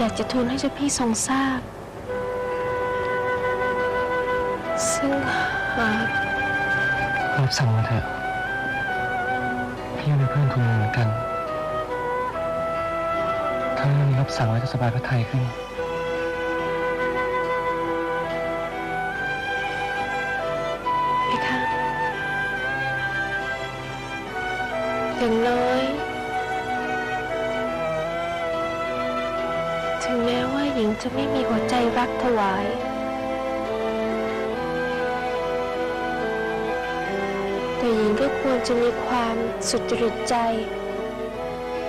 อยากจะทูลให้เจ้าพี่ทรงทราบ ซึ่งหากรับสั่งมาเถอะ พี่เป็นเพื่อนคนหนึ่งเหมือนกัน ถ้าเรื่องนี้รับสั่งไว้จะสบายพระทัยขึ้น เพคะอย่างน้อย ถึงแม้ว่าหญิงจะไม่มีหัวใจรักถวาย แต่หญิงก็ควรจะมีความสุจริตใจ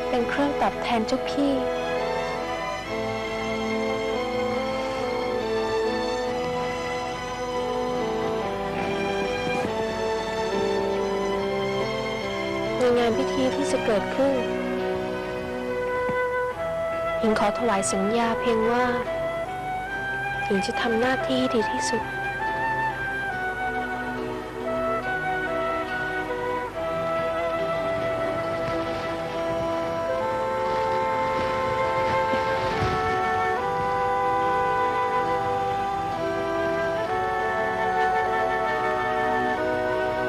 เป็นเครื่องตอบแทนเจ้าพี่ ในงานพิธีที่จะเกิดขึ้น หญิงขอถวายสัญญาเพียงว่าหญิงจะทำหน้าที่ดีที่สุด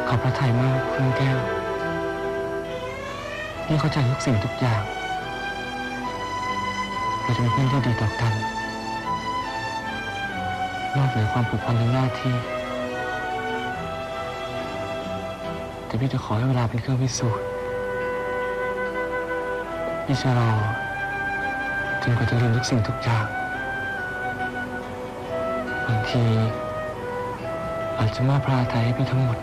ขอบพระทัยมากคุณแก้วพี่เข้าใจทุกสิ่งทุกอย่าง เราจะเป็นเพื่อนที่ดีต่อกัน นอกเหนือความผูกพันในหน้าที่ แต่พี่จะขอให้เวลาเป็นเครื่องพิสูจน์พี่จะรอจนกว่าจะลืมทุกสิ่งทุกอย่างบางทีอาจจะมอบพระทัยให้พี่ทั้งหมด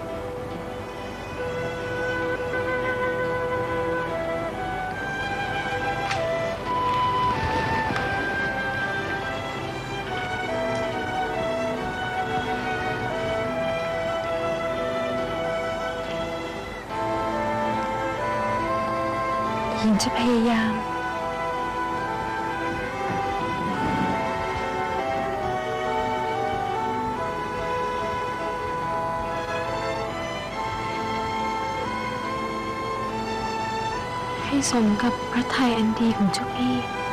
ญิงจะพยายาม ให้สมกับพระทัยอันดีของเจ้าพี่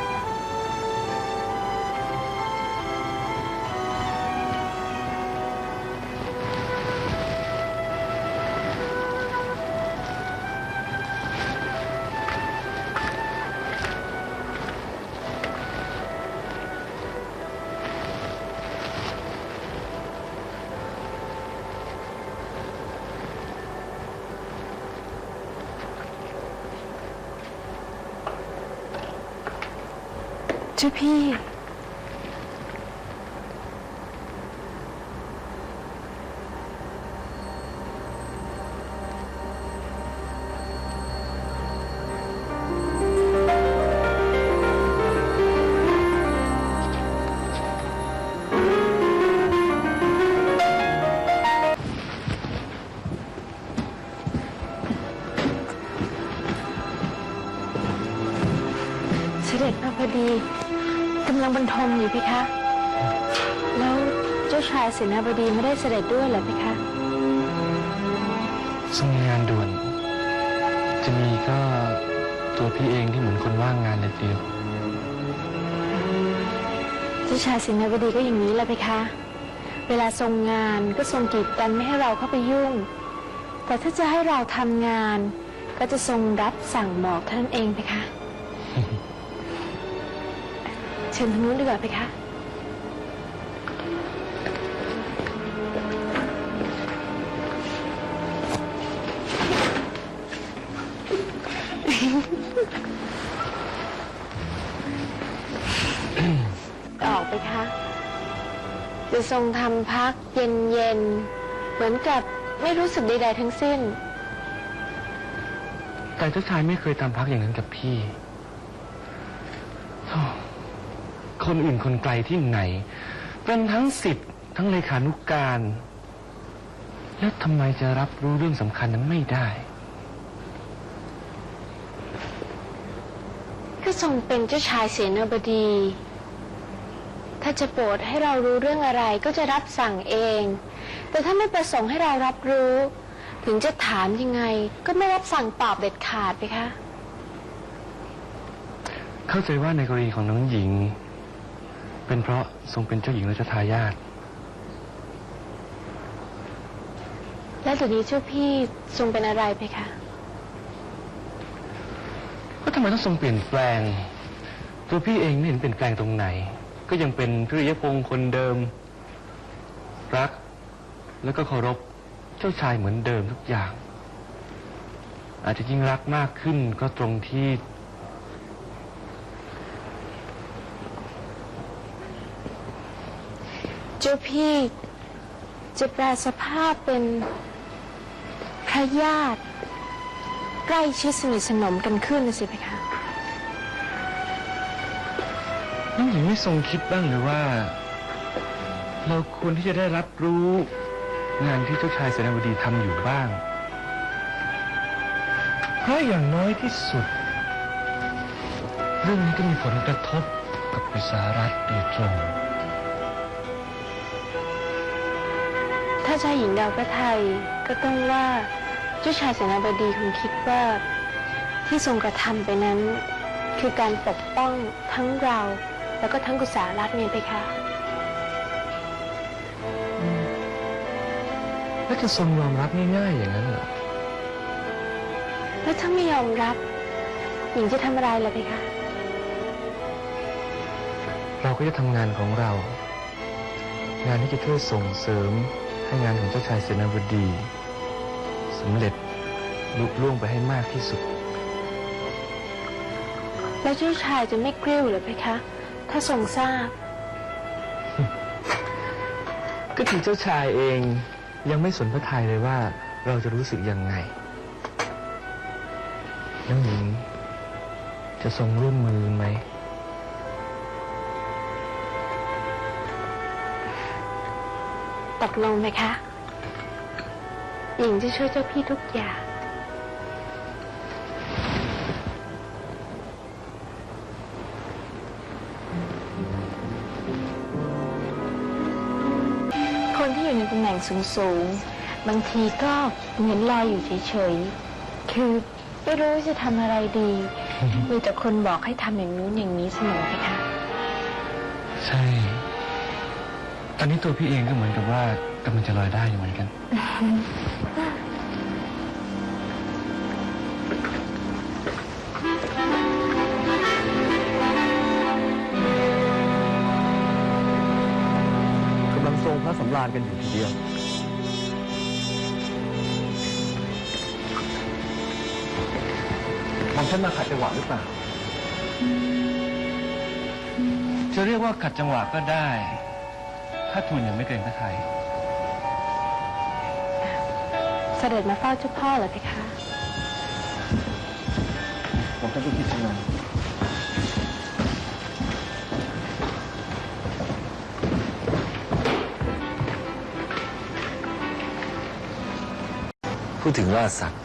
จ้าพี่ เสด็จมาพอดี กำลังบรรทมอยู่พี่คะ แล้วเจ้าชายเสนาบดีไม่ได้เสด็จด้วยเหรอพี่คะซึ่งงานด่วน จะมีก็ตัวพี่เองที่เหมือนคนว่างงานเลยทีเดียวเจ้าชายเสนาบดีก็อย่างนี้แหละพี่คะ เวลาทรงงานก็ทรงกีดกันไม่ให้เราเข้าไปยุ่ง แต่ถ้าจะให้เราทำงาน ก็จะทรงรับสั่งบอกเท่านั้นเองพี่คะ เชิญทางนู้นดีกว่าพี่คะออกไปคะจะทรงทำพักเย็นๆเหมือนกับไม่รู้สึกใดๆทั้งสิ้น แต่เจ้าชายไม่เคยทำพักอย่างนั้นกับพี่โธ่ คนอื่นคนไกลที่ไหน เป็นทั้งสิทธิ์ทั้งเลขานุกการ แล้วทำไมจะรับรู้เรื่องสำคัญนั้นไม่ได้ ก็ทรงเป็นเจ้าชายเสนาบดี ถ้าจะโปรดให้เรารู้เรื่องอะไรก็จะรับสั่งเอง แต่ถ้าไม่ประสงค์ให้เรารับรู้ ถึงจะถามยังไง ก็ไม่รับสั่งตอบเด็ดขาดไปคะเข้าใจว่าในกรณีของน้องหญิง เป็นเพราะทรงเป็นเจ้าหญิงราชทายาทแล้วเดี๋ยวนี้เจ้าพี่ทรงเป็นอะไรไปคะก็ทำไมต้องทรงเปลี่ยนแปลง ตัวพี่เองไม่เห็นเปลี่ยนแปลงตรงไหน ก็ยังเป็นพระยพงศ์คนเดิม รัก แล้วก็เคารพเจ้าชายเหมือนเดิมทุกอย่าง อาจจะยิ่งรักมากขึ้นก็ตรงที่ เจ้าพี่ จะแปลสภาพเป็นพระญาติ ใกล้ชิดสนิทสนมกันขึ้นนะสิเพคะน้องหญิงไม่ทรงคิดบ้างหรือว่า เราควรที่จะได้รับรู้ งานที่เจ้าชายเสนาบดีทำอยู่บ้าง เพราะอย่างน้อยที่สุด เรื่องนี้ก็มีผลกระทบกับประสารัฐโดยตรง ถ้าชายหญิงดาวพระไทยก็ต้องว่าเจ้าชายเสนาบดีคงคิดว่า ที่ทรงกระทำไปนั้น คือการปกป้องทั้งเราแล้วก็ทั้งกุศารัฐเนี่ยไปคะแล้วจะทรงยอมรับง่ายๆอย่างนั้นเหรอแล้วถ้าไม่ยอมรับหญิงจะทำอะไรล่ะเพคะเราก็จะทำงานของเรา งานที่จะช่วยส่งเสริม ให้งานของเจ้าชายเสนาบดีสำเร็จลุล่วงไปให้มากที่สุด แล้วเจ้าชายจะไม่กริ้วเหรือเพคะ ถ้าทรงทราบ ก็ถึงเจ้าชายเองยังไม่สนพระทัยเลยว่าเราจะรู้สึกยังไงน้องหญิงจะทรงร่วมมือไหม ตกลงไหมคะ หญิงจะช่วยเจ้าพี่ทุกอย่าง คนที่อยู่ในตำแหน่งสูงๆ บางทีก็เหมือนลอยอยู่เฉยๆ คือไม่รู้จะทำอะไรดี มีแต่คนบอกให้ทำอย่างนู้นอย่างนี้เสมอไปค่ะ ใช่ต อนนี้ตัวพี่เองก็เหมือนกับว่ากำลังจะลอยได้อยู่เหมือนกัน กำลังทรงพระสำราญกันอยู่ทีเดียว ของฉันมาขัดจังหวะหรือเปล่า จะเรียกว่าขัดจังหวะก็ได้ ถ้าทูลยังไม่เกรงพระไทยเสด็จมาเฝ้าเจ้าพ่อเหรอเพคะ ผมต้องไปคิดทำงานพูดถึงล่าสัตว์